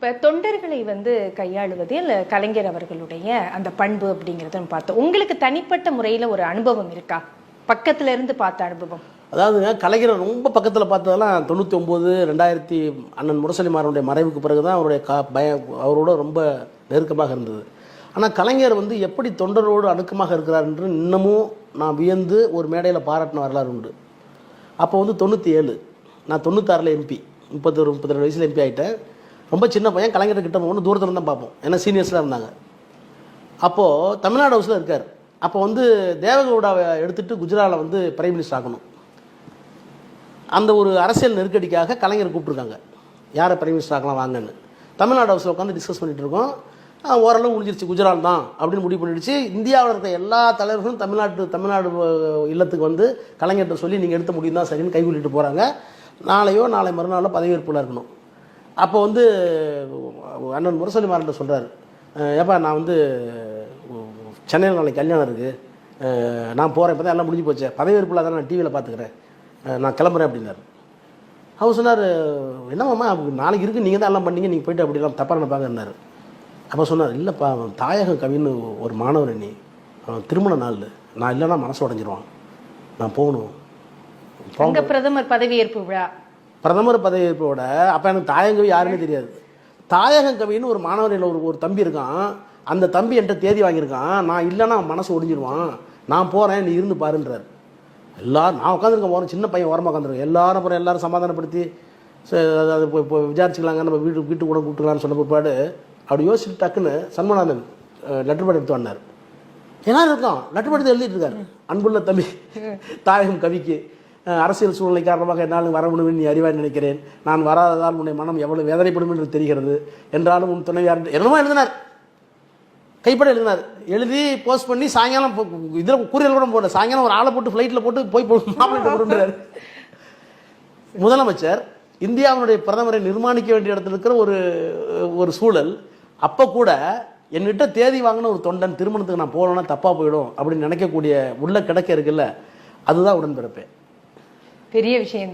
இப்போ தொண்டர்களை வந்து கையாளுவதில் கலைஞர் அவர்களுடைய அந்த பண்பு அப்படிங்கிறத பார்த்தோம். உங்களுக்கு தனிப்பட்ட முறையில் ஒரு அனுபவம் இருக்கா? பக்கத்துல இருந்து பார்த்த அனுபவம். அதாவதுங்க கலைஞரை ரொம்ப பக்கத்தில் பார்த்ததெல்லாம் தொண்ணூற்றி ஒம்பது ரெண்டாயிரத்தி அண்ணன் முரசலிமாரனுடைய மறைவுக்கு பிறகு தான் அவருடைய கா பய அவரோட ரொம்ப நெருக்கமாக இருந்தது. ஆனால் கலைஞர் வந்து எப்படி தொண்டரோடு அணுக்கமாக இருக்கிறார் என்று இன்னமும் நான் வியந்து ஒரு மேடையில் பாராட்டின வரலாறு உண்டு. அப்போ வந்து தொண்ணூற்றி ஏழு நான் தொண்ணூத்தாறில் எம்பி முப்பத்தொரு முப்பத்தி வயசில் எம்பி ஆகிட்டேன் ரொம்ப சின்ன பையன் கலைஞர் கிட்ட போகணும் தூரத்தில் தான் பார்ப்போம். ஏன்னா சீனியர்ஸ்லாம் இருந்தாங்க. அப்போது தமிழ்நாடு ஹவுஸில் இருக்கார். அப்போ வந்து தேவகவுடாவை எடுத்துகிட்டு குஜராத்தில் வந்து பிரைம் மினிஸ்டர் ஆகணும். அந்த ஒரு அரசியல் நெருக்கடிக்காக கலைஞர் கூப்பிட்ருக்காங்க யாரை பிரைம் மினிஸ்டர் ஆகலாம் வாங்கன்னு. தமிழ்நாடு ஹவுஸில் உட்காந்து டிஸ்கஸ் பண்ணிட்டு இருக்கோம். ஓரளவு முடிஞ்சிருச்சு குஜராத் தான் அப்படின்னு முடிவு பண்ணிடுச்சு. இந்தியாவில் இருக்க எல்லா தலைவர்களும் தமிழ்நாட்டு தமிழ்நாடு இல்லத்துக்கு வந்து கலைஞர்கிட்ட சொல்லி நீங்கள் எடுத்த முடியும் தான் சரின்னு கைகூலிட்டு போகிறாங்க நாளையோ நாளை மறுநாளோ பதவியேற்புல இருக்கணும். அப்போ வந்து அண்ணன் முரசொலி மாறன் சொல்கிறார் ஏப்பா நான் வந்து சென்னையில் நாளைக்கு கல்யாணம் இருக்குது நான் போகிறேன் இப்போ தான் எல்லாம் முடிஞ்சு போச்சு. பதவியேற்பில் தான் நான் டிவியில் பார்த்துக்கிறேன். நான் கிளம்புறேன் அப்படின்னாரு. அவர் சொன்னார் என்னம்மா நாளைக்கு இருக்குது நீங்கள் தான் எல்லாம் பண்ணீங்க நீங்கள் போயிட்டு அப்படிலாம் தப்பாக நினைப்பாங்கன்னாரு அப்போ சொன்னார் இல்லைப்பா அவன் தாயகம் கவின்னு ஒரு மாணவர் நீ அவன் திருமண நாள். நான் இல்லைன்னா மனசு உடஞ்சிருவான். நான் போகணும். பிரதமர் பதவியேற்பு விழா? பிரதமர் பதவியேற்போட அப்போ எனக்கு தாயங்கவி யாருன்னே தெரியாது. தாயகம் கவின்னு ஒரு மாணவர் இல்ல ஒரு ஒரு தம்பி இருக்கான். அந்த தம்பி என்கிட்ட தேதி வாங்கியிருக்கான். நான் இல்லைன்னா மனசு ஒடிஞ்சிருவான். நான் போகிறேன் நீ இருந்து பாருன்றார். எல்லாரும் நான் உட்காந்துருக்கேன் போகிறேன் சின்ன பையன் ஓரமாக உட்காந்துருக்கேன் எல்லாரும் அப்புறம் எல்லாரும் சமாதானப்படுத்தி அது இப்போ இப்போ விசாரிச்சுக்கலாங்க நம்ம வீட்டு வீட்டு கூட கூப்பிட்டுக்கலாம்னு சொன்ன பிற்பாடு அப்படி யோசிச்சுட்டு டக்குன்னு சண்முகநாதன் லெட்டர் படம் எடுத்து வந்தார். ஏன்னா இருக்கும் லெட்டர் படத்தை எழுதிட்டு இருக்காரு. அன்புள்ள தம்பி தாயகம் கவிக்கு. அரசியல் சூழ்நிலை காரணமாக என்னால் வர முடியும் நீ அறிவாய் நினைக்கிறேன். நான் வராததால் உன்னை மனம் எவ்வளவு வேதனைப்படும் என்று தெரிகிறது. என்றாலும் உன் துணைவியார் என்னமோ எழுதினார். கைப்பட எழுதினார். எழுதி போஸ்ட் பண்ணி சாயங்காலம் இதில் கூறியல் கூட போட சாயங்காலம் ஒரு ஆளை போட்டு ஃப்ளைட்டில் போட்டு போய் மாப்பிள்ளை போட்டுறாரு முதலமைச்சர் இந்தியாவினுடைய பிரதமரை நிர்மாணிக்க வேண்டிய இடத்துல இருக்கிற ஒரு ஒரு சூழல் அப்போ கூட என்கிட்ட தேதி வாங்கின ஒரு தொண்டன் திருமணத்துக்கு நான் போகலன்னா தப்பாக போயிடும் அப்படின்னு நினைக்கக்கூடிய உள்ள கிடக்க இருக்குல்ல அதுதான் உடன்பிறப்பேன் பெரிய விஷயம்